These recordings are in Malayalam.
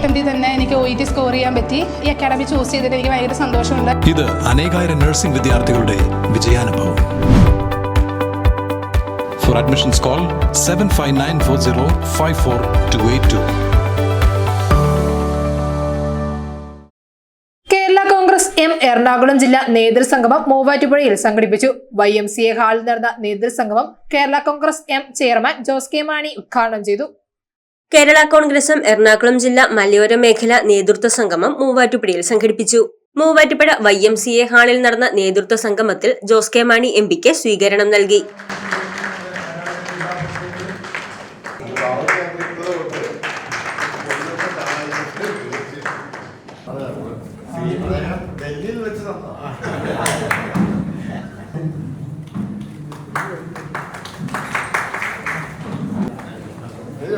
അറ്റംപ്റ്റിൽ തന്നെ എനിക്ക് ഒ ഇ ടി സ്കോർ ചെയ്യാൻ പറ്റി. ഈ അക്കാഡമി ചൂസ് ചെയ്തിട്ട് എനിക്ക് ഭയങ്കര സന്തോഷമുണ്ട്. ഇത് അനേകായിരം നഴ്സിംഗ് വിദ്യാർത്ഥികളുടെ വിജയാനുഭവം. For admissions call seven five nine four zero five four two eight two Kerala Congress M Ernakulam ജില്ലാ നേതൃസംഗമം മൂവാറ്റുപുഴയിൽ സംഘടിപ്പിച്ചു. വൈ എം സി എ ഹാളിൽ നടന്ന നേതൃസംഗമം Kerala Congress M chairman Jose K Mani ഉദ്ഘാടനം ചെയ്തു. കേരള കോൺഗ്രസും എറണാകുളം ജില്ലാ മലയോര മേഖല നേതൃത്വ സംഗമം മൂവാറ്റുപുഴയിൽ സംഘടിപ്പിച്ചു. Muvattupuzha Y M C A ഹാളിൽ നടന്ന നേതൃത്വ സംഗമത്തിൽ ജോസ് കെ മാണി എം പിക്ക് സ്വീകരണം നൽകി. ഡൽഹിയിൽ വെച്ച് തന്നോ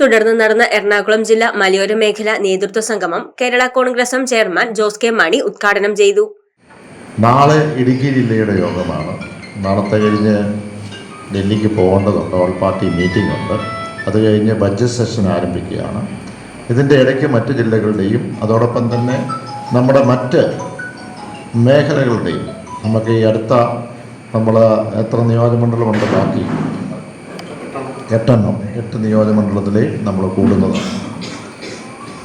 തുടർന്ന് നടന്ന എറണാകുളം ജില്ലാ മലയോര മേഖല നേതൃത്വ സംഗമം കേരള കോൺഗ്രസും ചെയർമാൻ ജോസ് കെ മാണി ഉദ്ഘാടനം ചെയ്തു. നാളെ ഇടുക്കി ജില്ലയുടെ യോഗമാണ്. നാളത്തെ കഴിഞ്ഞ് ഡൽഹിക്ക് പോകേണ്ടതുണ്ട്. ഓൾ പാർട്ടി മീറ്റിംഗ് ഉണ്ട് അത് കഴിഞ്ഞ് ബഡ്ജറ്റ് സെഷൻ ആരംഭിക്കുകയാണ്. ഇതിന്റെ ഇടയ്ക്ക് മറ്റ് ജില്ലകളുടെയും അതോടൊപ്പം തന്നെ നമ്മുടെ മറ്റ് മേഖലകളുടെയും നമുക്ക് ഈ അടുത്ത നമ്മൾ എത്ര നിയോജകമണ്ഡലമുണ്ട് ബാക്കി എട്ടെണ്ണം എട്ട് നിയോജകമണ്ഡലത്തിലേ നമ്മൾ കൂടുന്നത്.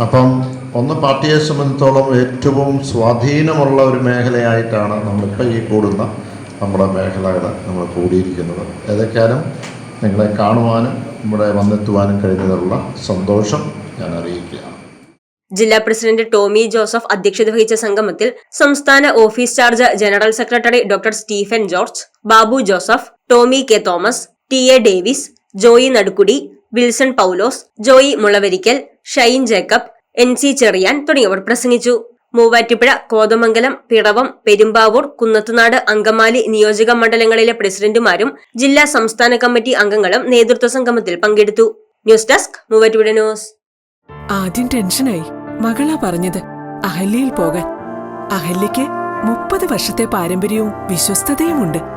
അപ്പം ഒന്ന് പാർട്ടിയെ സംബന്ധിച്ചോളം ഏറ്റവും സ്വാധീനമുള്ള ഒരു മേഖലയായിട്ടാണ് നമ്മളിപ്പോൾ ഈ കൂടുന്ന നമ്മുടെ മേഖലകൾ നമ്മൾ കൂടിയിരിക്കുന്നത്. ഏതൊക്കെയാലും നിങ്ങളെ കാണുവാനും ഇവിടെ വന്നെത്തുവാനും കഴിഞ്ഞതിലുള്ള സന്തോഷം ഞാൻ അറിയിക്കുകയാണ്. ജില്ലാ പ്രസിഡന്റ് ടോമി ജോസഫ് അധ്യക്ഷത വഹിച്ച സംഗമത്തിൽ സംസ്ഥാന office charge general secretary doctor Stephen George Babu Joseph Tomy K Thomas T A Davis Joy Nadukkudi Wilson Paulose Joy Mulavarickal Shine Jacob N C Cherian തുടങ്ങിയവർ പ്രസംഗിച്ചു. മൂവാറ്റുപുഴ കോതമംഗലം പിറവം പെരുമ്പാവൂർ കുന്നത്തുനാട് അങ്കമാലി നിയോജക മണ്ഡലങ്ങളിലെ പ്രസിഡന്റുമാരും ജില്ലാ സംസ്ഥാന കമ്മിറ്റി അംഗങ്ങളും നേതൃത്വ സംഗമത്തിൽ പങ്കെടുത്തു. News desk Muvattupuzha news. ആദ്യം ടെൻഷനായി. മകളാ പറഞ്ഞത് അഹല്യയിൽ പോകാൻ. അഹല്യയ്ക്ക് മുപ്പത് വർഷത്തെ പാരമ്പര്യവും വിശ്വസ്തതയുമുണ്ട്.